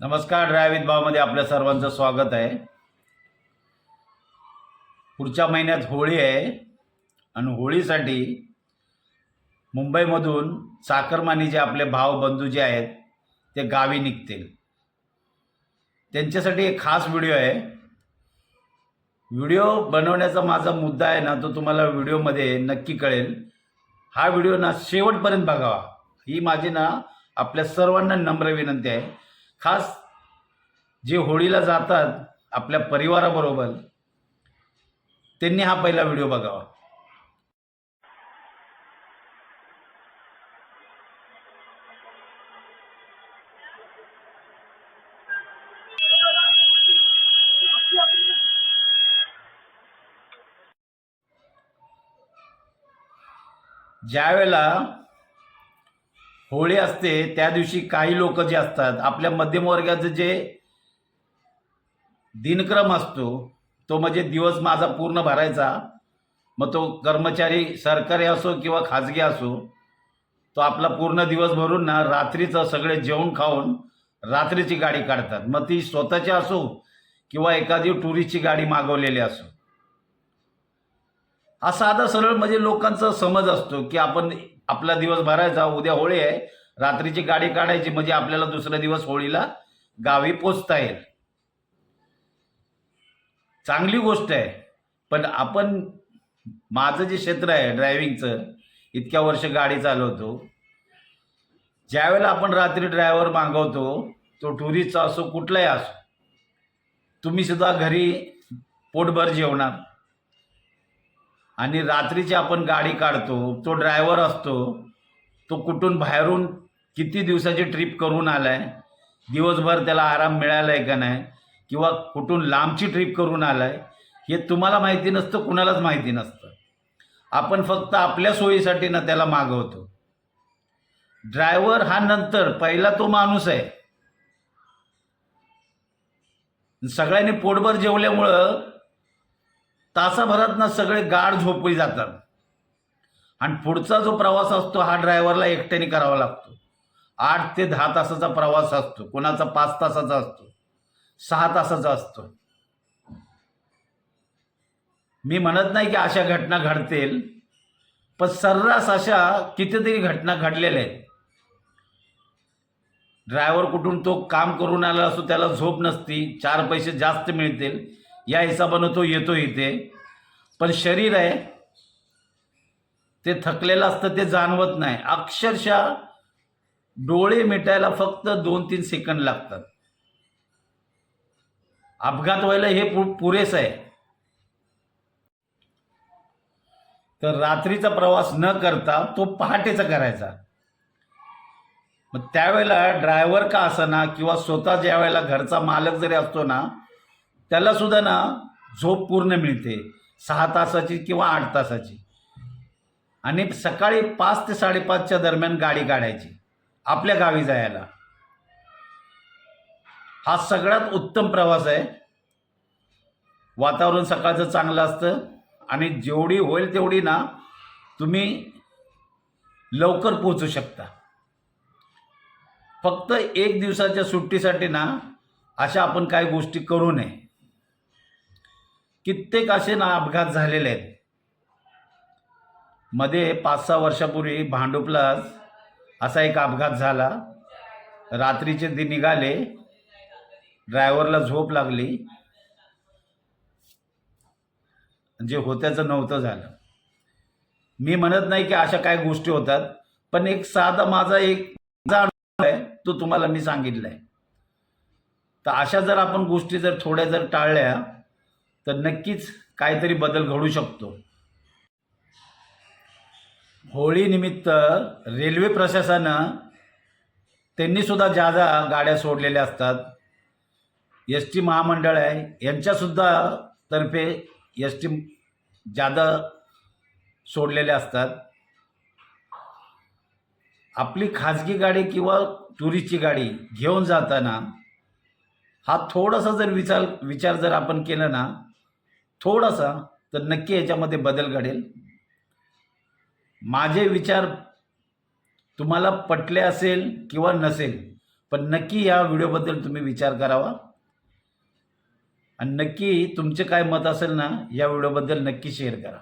नमस्कार ड्रायवित भावमध्ये आपल्या सर्वांचं स्वागत आहे. पुढच्या महिन्यात होळी आहे आणि होळीसाठी मुंबईमधून चाकरमानी जे आपले भाव बंधू जे आहेत ते गावी निघतील. त्यांच्यासाठी एक खास व्हिडिओ आहे. व्हिडिओ बनवण्याचा माझा मुद्दा आहे ना तो तुम्हाला व्हिडिओमध्ये नक्की कळेल. हा व्हिडिओ ना शेवटपर्यंत बघावा. ही माझी ना आपल्या सर्वांना नम्र विनंती आहे. खास जे होळीला जातात आपल्या परिवाराबरोबर त्यांनी हा पहिला व्हिडिओ बघावा. ज्यावेळेला होळी असते त्या दिवशी काही लोक जे असतात आपल्या मध्यमवर्गाचं जे दिनक्रम असतो तो म्हणजे दिवस माझा पूर्ण भरायचा. मग तो कर्मचारी सरकारी असो किंवा खाजगी असो तो आपला पूर्ण दिवस भरून ना रात्रीचं सगळे जेवण खाऊन रात्रीची गाडी काढतात. मग ती स्वतःची असो किंवा एखादी टुरिस्टची गाडी मागवलेली असो. हा साधा सरळ म्हणजे लोकांचा समज असतो की आपण आपला दिवस भरायचा उद्या होळी आहे रात्रीची गाडी काढायची म्हणजे आपल्याला दुसरा दिवस होळीला गावी पोचता येईल. चांगली गोष्ट आहे. पण आपण माझं जे क्षेत्र आहे ड्रायव्हिंगचं इतक्या वर्ष गाडी चालवतो. ज्यावेळेला आपण रात्री ड्रायव्हर मागवतो तो टुरिस्टचा असो कुठलाही असो तुम्ही सुद्धा घरी पोटभर जेवणार. आणि रात्रीची आपण गाडी काढतो तो ड्रायव्हर असतो तो कुठून बाहेरून किती दिवसाची ट्रिप करून आलाय दिवसभर त्याला आराम मिळाला आहे का नाही किंवा कुठून लांबची ट्रिप करून आलाय हे तुम्हाला माहिती नसतं कुणालाच माहिती नसतं. आपण फक्त आपल्या सोयीसाठी ना त्याला मागवतो. ड्रायव्हर हा नंतर पहिला तो माणूस आहे. सगळ्यांनी पोटभर जेवल्यामुळं तासाभरातनं सगळे गाढ झोपी जातात. आणि पुढचा जो प्रवास असतो हा ड्रायव्हरला एकट्याने करावा लागतो. आठ ते दहा तासाचा प्रवास असतो. कोणाचा पाच तासाचा असतो? सहा तासाचा असतो. मी म्हणत नाही की अशा घटना घडतील पण सर्रास अशा कितीतरी घटना घडलेल्या आहेत. ड्रायव्हर कुठून तो काम करून आला असतो त्याला झोप नसती चार पैसे जास्त मिळतील या हिशोबानं तो येतो इथे. पण शरीर आहे ते थकलेलं असतं ते जाणवत नाही. अक्षरशः डोळे मिटायला फक्त दोन तीन सेकंद लागतात. अपघात व्हायला हे पु पुरेसं आहे. तर रात्रीचा प्रवास न करता तो पहाटेचा करायचा. मग त्यावेळेला ड्रायव्हर का असाना किंवा स्वतः ज्या वेळेला घरचा मालक जरी असतो ना त्याला सुद्धा ना झोप पूर्ण मिळते. सहा तासाची किंवा आठ तासाची. आणि सकाळी पाच ते साडेपाचच्या दरम्यान गाडी काढायची. आपल्या गावी जायला. हा सगळ्यात उत्तम प्रवास आहे. वातावरण सकाळचं चांगलं असतं. आणि जेवढी होईल तेवढी ना तुम्ही लवकर पोहोचू शकता. फक्त एक दिवसाच्या सुट्टीसाठी ना अशा आपण काही गोष्टी करू नये. कित्येक असे ना अपघात झालेले आहेत. मध्ये पाच सहा वर्षापूर्वी भांडुपलाच असा एक अपघात झाला. रात्रीचे ते निघाले. ड्रायव्हरला झोप लागली. जे होत्याचं नव्हतं झालं. मी म्हणत नाही की अशा काय गोष्टी होतात पण एक साधा माझा एक आहे तो तुम्हाला मी सांगितला आहे तर अशा जर आपण गोष्टी जर थोड्या जर टाळल्या तर नक्कीच काहीतरी बदल घडू शकतो. होळीनिमित्त रेल्वे प्रशासनानं त्यांनी सुद्धा ज्या ज्या गाड्या सोडलेल्या असतात एस टी महामंडळ आहे यांच्यासुद्धा तर्फे एस टी ज्यादा सोडलेल्या असतात. आपली खाजगी गाडी किंवा टुरिस्टची गाडी घेऊन जाताना हा थोडासा जर विचार विचार जर आपण केला ना थोडासा तर नक्की याच्यामध्ये बदल घडेल. माझे विचार तुम्हाला पटले असेल किंवा नसेल पण नक्की या व्हिडिओबद्दल तुम्ही विचार करावा. आणि नक्की तुमचे काय मत असेल ना या व्हिडिओबद्दल नक्की शेअर करा.